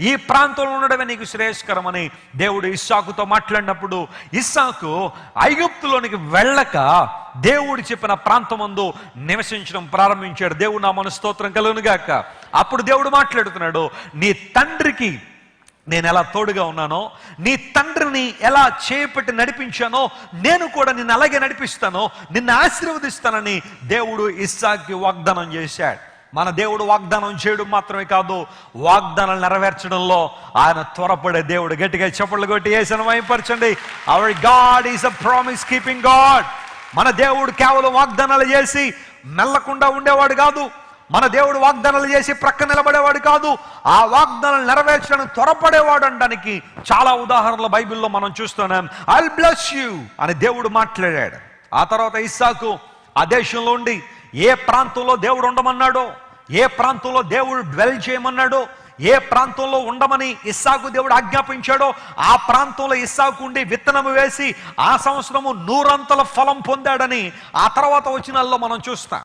ఈ ప్రాంతంలో ఉండడమే నీకు శ్రేయస్కరమని దేవుడు ఇస్సాకుతో మాట్లాడినప్పుడు ఇస్సాకు ఐగుప్తులోనికి వెళ్ళక దేవుడు చెప్పిన ప్రాంతమందు నివసించడం ప్రారంభించాడు. దేవుడు నా మనస్తోత్రం కలుగునుగాక. అప్పుడు దేవుడు మాట్లాడుతున్నాడు నీ తండ్రికి నేను ఎలా తోడుగా ఉన్నానో నీ తండ్రిని ఎలా చేపట్టి నడిపించానో నేను కూడా నిన్ను అలాగే నడిపిస్తానో నిన్ను ఆశీర్వదిస్తానని దేవుడు ఇస్సాక్కి వాగ్దానం చేశాడు. మన దేవుడు వాగ్దానం చేయడం మాత్రమే కాదు వాగ్దానాలు నెరవేర్చడంలో ఆయన త్వరపడే దేవుడు గట్టిగా చప్పట్లు కొట్టి వేసిన వైపరచండి our God is a promise keeping God మన దేవుడు కేవలం వాగ్దానాలు చేసి మెల్లకుండా ఉండేవాడు కాదు. మన దేవుడు వాగ్దానాలు చేసి ప్రక్క నిలబడేవాడు కాదు. ఆ వాగ్దానాలు నెరవేర్చడానికి త్వరపడేవాడు అనడానికి చాలా ఉదాహరణలు బైబిల్లో మనం చూస్తున్నాం. ఐ బ్లెస్ యూ అని దేవుడు మాట్లాడాడు. ఆ తర్వాత ఇస్సాకు ఆ దేశంలో ఉండి ఏ ప్రాంతంలో దేవుడు ఉండమన్నాడో ఏ ప్రాంతంలో దేవుడు డ్వెల్ చేయమన్నాడో ఏ ప్రాంతంలో ఉండమని ఇస్సాకు దేవుడు ఆజ్ఞాపించాడో ఆ ప్రాంతంలో ఇస్సాకు ఉండి విత్తనము వేసి ఆ సంవత్సరము నూరంతల ఫలం పొందాడని ఆ తర్వాత వచ్చినాల్లో మనం చూస్తాం.